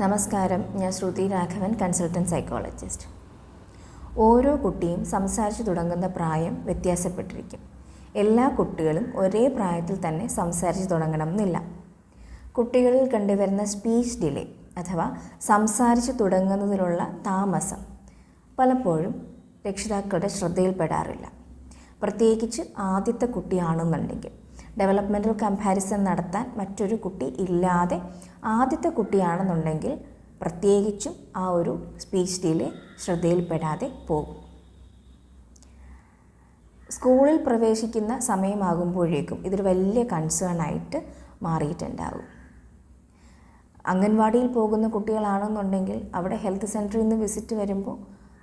നമസ്കാരം. ഞാൻ ശ്രുതി Raghavan consultant psychologist. ഓരോ കുട്ടിയും സംസാരിച്ചു തുടങ്ങുന്ന പ്രായം വ്യത്യാസപ്പെട്ടിരിക്കും. എല്ലാ കുട്ടികളും ഒരേ പ്രായത്തിൽ തന്നെ സംസാരിച്ചു തുടങ്ങണം എന്നില്ല കുട്ടികളിൽ കണ്ടുവരുന്ന സ്പീച്ച് ഡിലേ അഥവാ സംസാരിച്ചു തുടങ്ങുന്നതിലുള്ള താമസം പലപ്പോഴും രക്ഷിതാക്കളുടെ ശ്രദ്ധയിൽപ്പെടാറില്ല. പ്രത്യേകിച്ച് ആദ്യത്തെ കുട്ടിയാണെന്നുണ്ടെങ്കിൽ. ഡെവലപ്മെന്റൽ കമ്പാരിസൺ നടത്താൻ മറ്റൊരു കുട്ടി ഇല്ലാതെ ആദ്യത്തെ കുട്ടിയാണെന്നുണ്ടെങ്കിൽ പ്രത്യേകിച്ചും ആ ഒരു സ്പീച്ച് ഡീലെ ശ്രദ്ധയിൽപ്പെടാതെ പോകും. സ്കൂളിൽ പ്രവേശിക്കുന്ന സമയമാകുമ്പോഴേക്കും ഇതൊരു വലിയ കൺസേൺ ആയിട്ട് മാറിയിട്ടുണ്ടാകും. അംഗൻവാടിയിൽ പോകുന്ന കുട്ടികളാണെന്നുണ്ടെങ്കിൽ അവിടെ ഹെൽത്ത് സെന്ററിൽ നിന്ന് വിസിറ്റ് വരുമ്പോൾ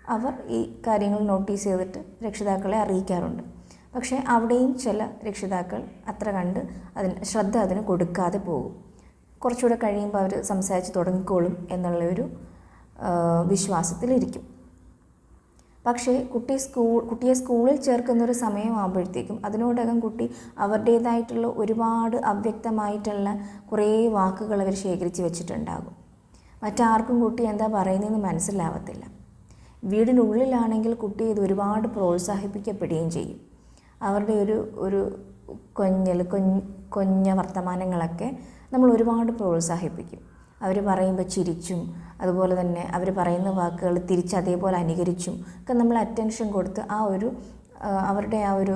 അവർ ഈ കാര്യങ്ങൾ നോട്ടീസ് ചെയ്തിട്ട് രക്ഷിതാക്കളെ അറിയിക്കാറുണ്ട്. പക്ഷേ അവിടെയും ചില രക്ഷിതാക്കൾ അത്ര കണ്ട് അതിന് ശ്രദ്ധ അതിന് കൊടുക്കാതെ പോകും. കുറച്ചുകൂടെ കഴിയുമ്പോൾ അവർ സംസാരിച്ച് തുടങ്ങിക്കോളും എന്നുള്ളൊരു വിശ്വാസത്തിലിരിക്കും. പക്ഷേ കുട്ടി സ്കൂൾ കുട്ടിയെ സ്കൂളിൽ ചേർക്കുന്നൊരു സമയമാകുമ്പോഴത്തേക്കും അതിനോടകം കുട്ടി അവരുടേതായിട്ടുള്ള ഒരുപാട് അവ്യക്തമായിട്ടുള്ള കുറേ വാക്കുകൾ അവർ ശേഖരിച്ച് വെച്ചിട്ടുണ്ടാകും. മറ്റാർക്കും കുട്ടി എന്താ പറയുന്നതെന്ന് മനസ്സിലാവത്തില്ല. വീടിനുള്ളിലാണെങ്കിൽ കുട്ടി ഇത് ഒരുപാട് പ്രോത്സാഹിപ്പിക്കപ്പെടുകയും ചെയ്യും. അവരുടെ ഒരു ഒരു കൊഞ്ഞൽ കൊഞ്ഞ് വർത്തമാനങ്ങളൊക്കെ നമ്മൾ ഒരുപാട് പ്രോത്സാഹിപ്പിക്കും. അവർ പറയുമ്പോൾ ചിരിച്ചും അതുപോലെ തന്നെ അവർ പറയുന്ന വാക്കുകൾ തിരിച്ച് അതേപോലെ അനുകരിച്ചും ഒക്കെ നമ്മൾ അറ്റൻഷൻ കൊടുത്ത് ആ ഒരു അവരുടെ ആ ഒരു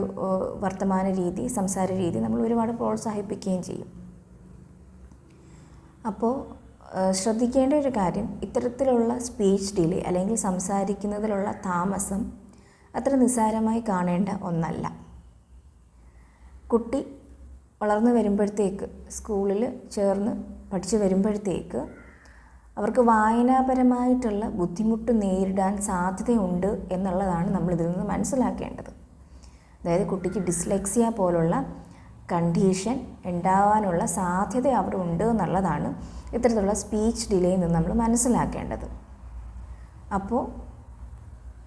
വർത്തമാന രീതി സംസാര രീതി നമ്മൾ ഒരുപാട് പ്രോത്സാഹിപ്പിക്കുകയും ചെയ്യും. അപ്പോൾ ശ്രദ്ധിക്കേണ്ട ഒരു കാര്യം ഇത്തരത്തിലുള്ള സ്പീച്ച് ഡിലേ അല്ലെങ്കിൽ സംസാരിക്കുന്നതിലുള്ള താമസം അത്ര നിസ്സാരമായി കാണേണ്ട ഒന്നല്ല. കുട്ടി വളർന്നു വരുമ്പോഴത്തേക്ക് സ്കൂളിൽ ചേർന്ന് പഠിച്ചു വരുമ്പോഴത്തേക്ക് അവർക്ക് വായനാപരമായിട്ടുള്ള ബുദ്ധിമുട്ട് നേരിടാൻ സാധ്യതയുണ്ട് എന്നുള്ളതാണ് നമ്മൾ ഇതിൽ നിന്ന് മനസ്സിലാക്കേണ്ടത്. അതായത് കുട്ടിക്ക് ഡിസ്ലെക്സിയ പോലുള്ള കണ്ടീഷൻ ഉണ്ടാവാനുള്ള സാധ്യത അവിടെ ഉണ്ട് എന്നുള്ളതാണ് ഇത്തരത്തിലുള്ള സ്പീച്ച് ഡിലേ നിന്ന് നമ്മൾ മനസ്സിലാക്കേണ്ടത്. അപ്പോൾ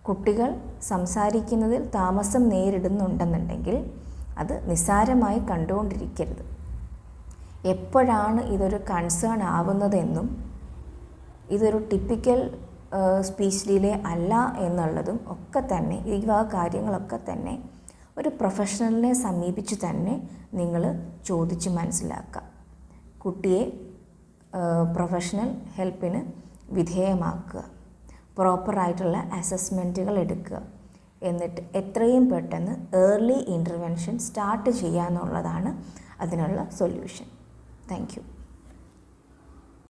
കുട്ടികൾ സംസാരിക്കുന്നതിൽ താമസം നേരിടുന്നുണ്ടെന്നുണ്ടെങ്കിൽ അത് നിസ്സാരമായി കണ്ടുകൊണ്ടിരിക്കരുത്. എപ്പോഴാണ് ഇതൊരു കൺസേൺ ആവുന്നതെന്നും ഇതൊരു ടിപ്പിക്കൽ സ്പീച്ച് ഡിലേ അല്ല എന്നുള്ളതും ഒക്കെ തന്നെ ഈ വക കാര്യങ്ങളൊക്കെ തന്നെ ഒരു പ്രൊഫഷണലിനെ സമീപിച്ച് തന്നെ നിങ്ങൾ ചോദിച്ച് മനസ്സിലാക്കുക കുട്ടിയെ പ്രൊഫഷണൽ ഹെൽപ്പിന് വിധേയമാക്കുക. പ്രോപ്പറായിട്ടുള്ള അസസ്മെന്റുകൾ എടുക്കുക. എന്നിട്ട് എത്രയും പെട്ടെന്ന് ഏർലി ഇന്റർവെൻഷൻ സ്റ്റാർട്ട് ചെയ്യാന്നുള്ളതാണ് അതിനുള്ള സൊല്യൂഷൻ താങ്ക്